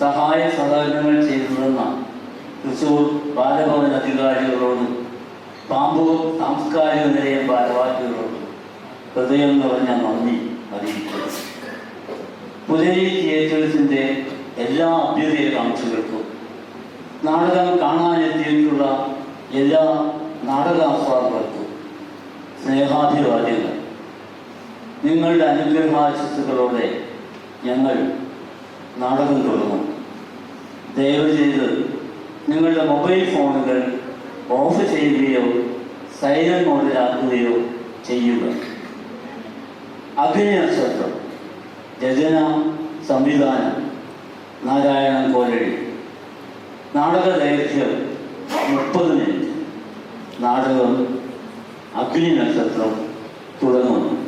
സഹായ സഹകരണങ്ങൾ ചെയ്തതെന്ന തൃശൂർ ബാലഭവൻ അധികാരികളോടും പാമ്പൂർ സാംസ്കാരിക നിലയം ഭാരവാഹികളോടും ഹൃദയം നിറഞ്ഞ നന്ദി അറിയിക്കുന്നു. പുലരി തിയേറ്റേഴ്സിന്റെ എല്ലാ അഭ്യുദയകാംക്ഷികൾക്കും നാടകം കാണാനെത്തിയിട്ടുള്ള എല്ലാ നാടകാസ്വാദകർക്കും സ്നേഹാഭിവാദ്യങ്ങൾ. നിങ്ങളുടെ അനുഗ്രഹാശിസുകളോടെ ഞങ്ങൾ നാടകം തുടങ്ങും. ദയവ് ചെയ്ത് നിങ്ങളുടെ മൊബൈൽ ഫോണുകൾ ഓഫ് ചെയ്യുകയോ സൈലന്റ് മോഡിലാക്കുകയോ ചെയ്യുക. അഭിനയ രചന സംവിധാനം നാരായണൻ കോലടി നാടക ദൈർഘ്യം മുപ്പത് മിനിറ്റ്. നാടകം അഗ്നി നക്ഷത്രം തുടങ്ങുന്നു.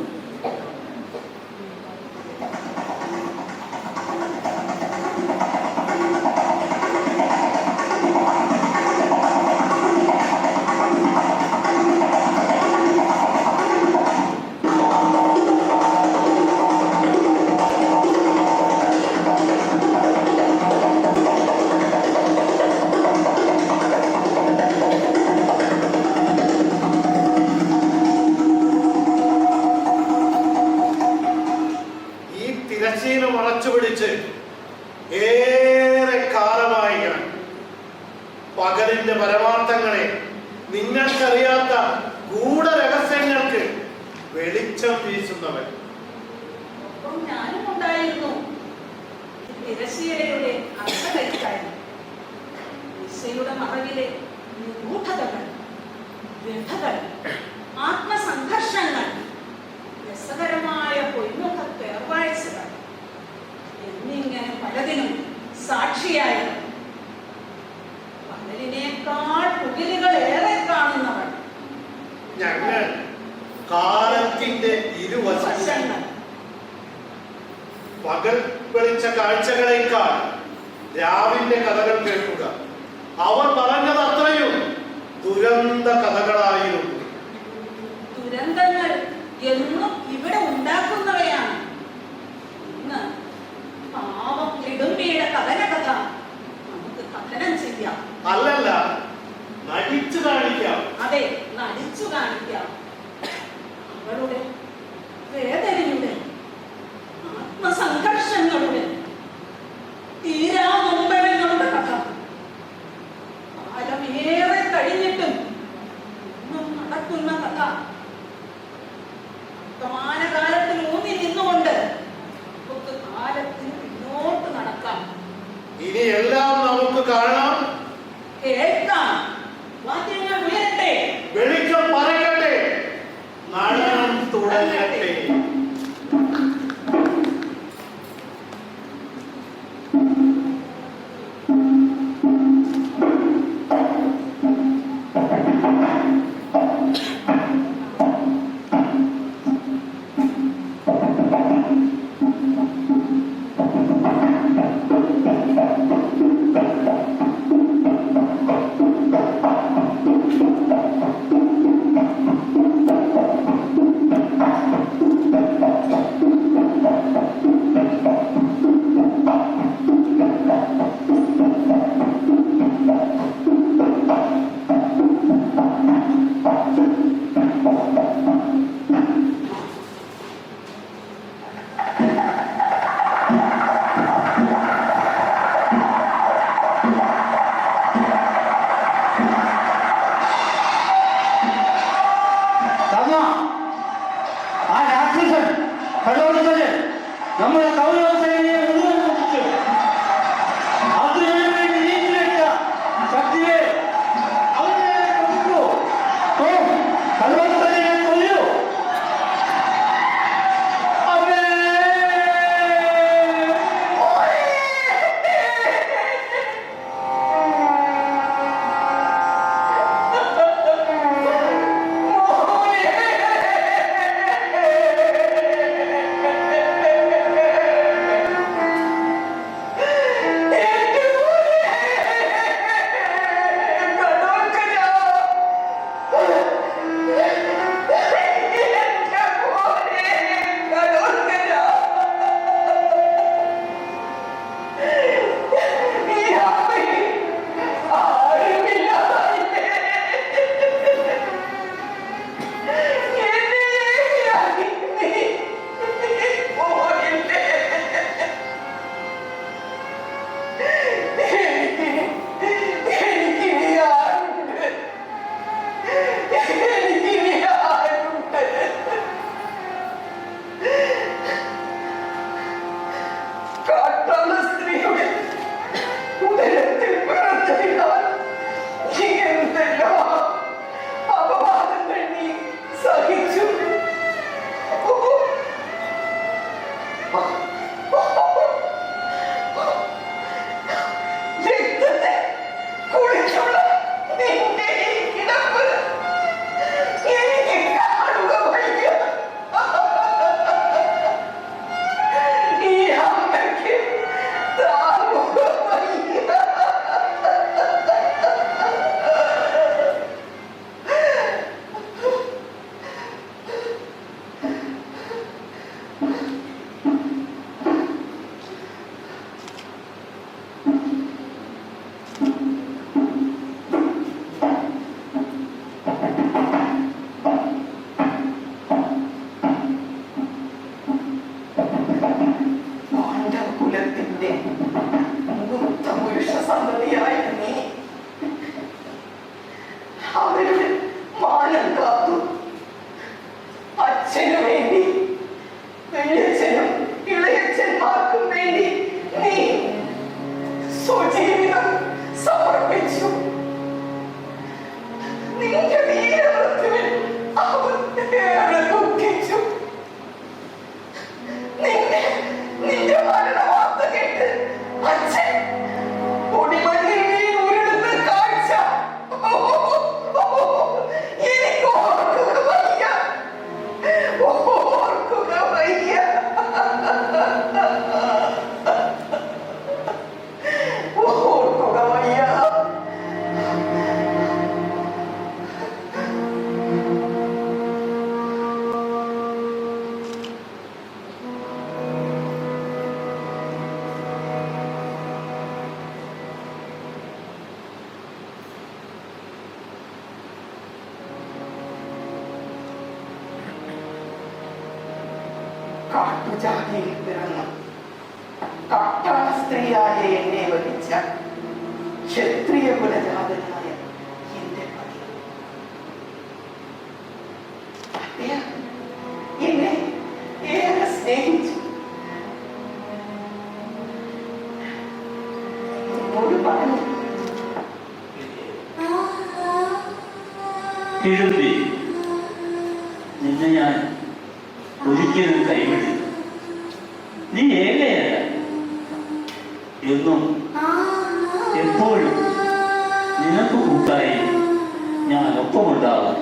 का अट्ठानस स्त्रियों में उन्हें पर എന്നും എപ്പോഴും നിനക്ക് കൂട്ടായി ഞാൻ ഒപ്പമുണ്ടാകും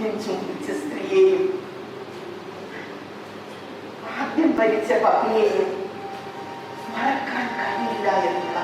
ആദ്യം ചുംബിച്ച സ്ത്രീയെയും ആദ്യം ഭരിച്ച പത്നിയെയും മറക്കാൻ കഴിയില്ല എന്നുള്ള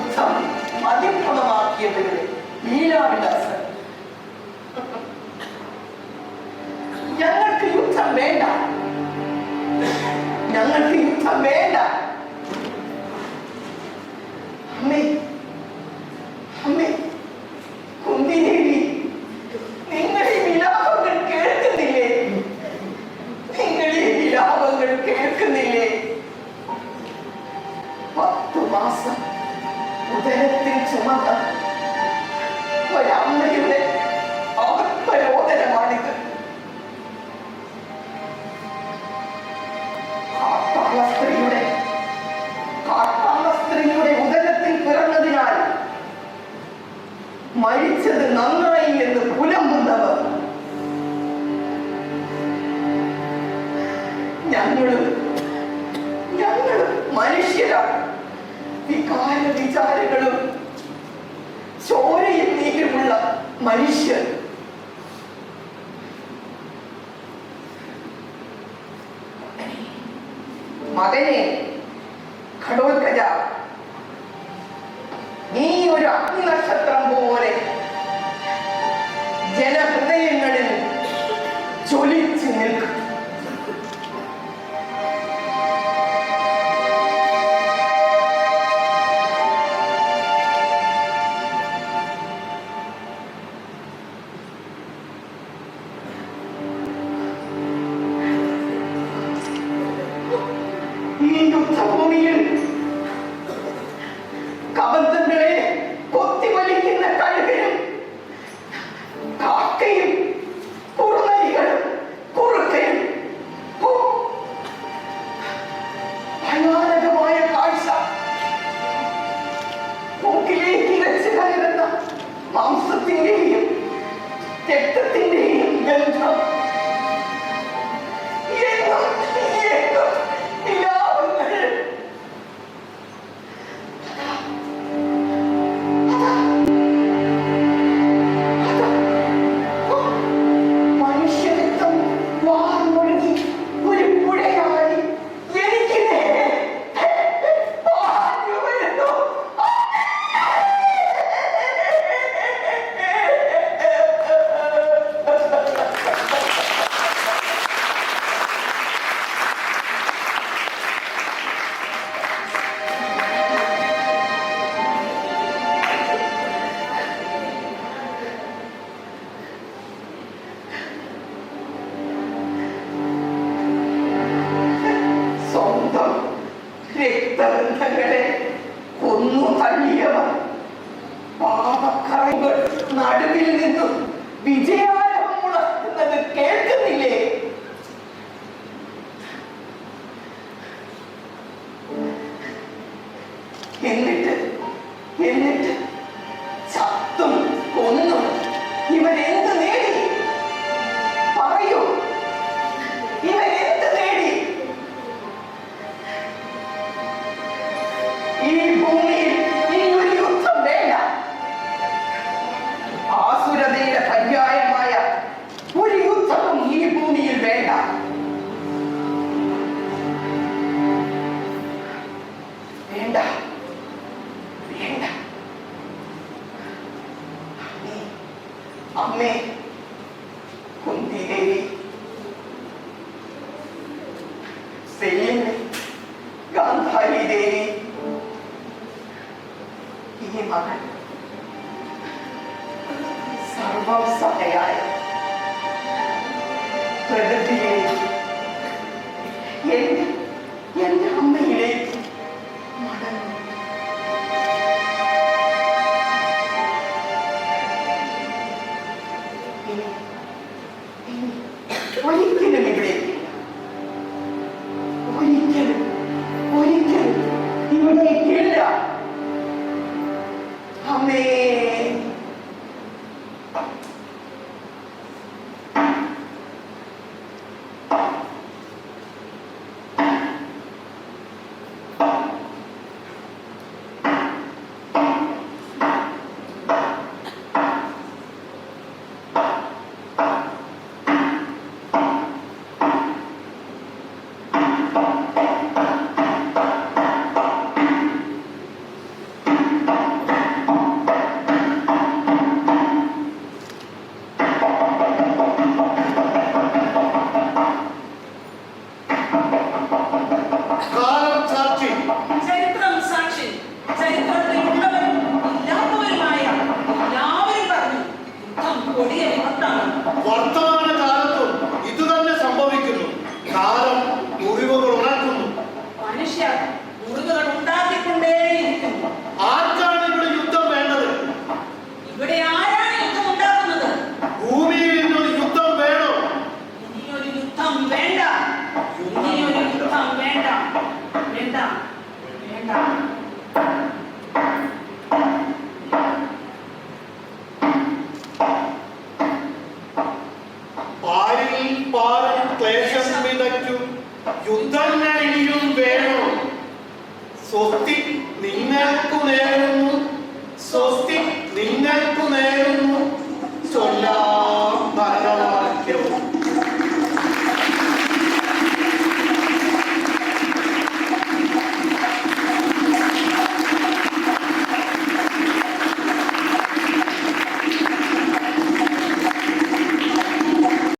യുദ്ധം മതിപ്പുണമാക്കിയതിന് ലീലാവിലാസൻ ഞങ്ങൾക്ക് യുദ്ധം വേണ്ട ഞങ്ങൾക്ക് യുദ്ധം വേണ്ട അമ്മേ ഞങ്ങളും ഞങ്ങളും മനുഷ്യരാണ്. വികാര വിചാരങ്ങളും ചോരയിൽ നീരുമുള്ള മനുഷ്യർ. മകനെ ഘടോത്കജ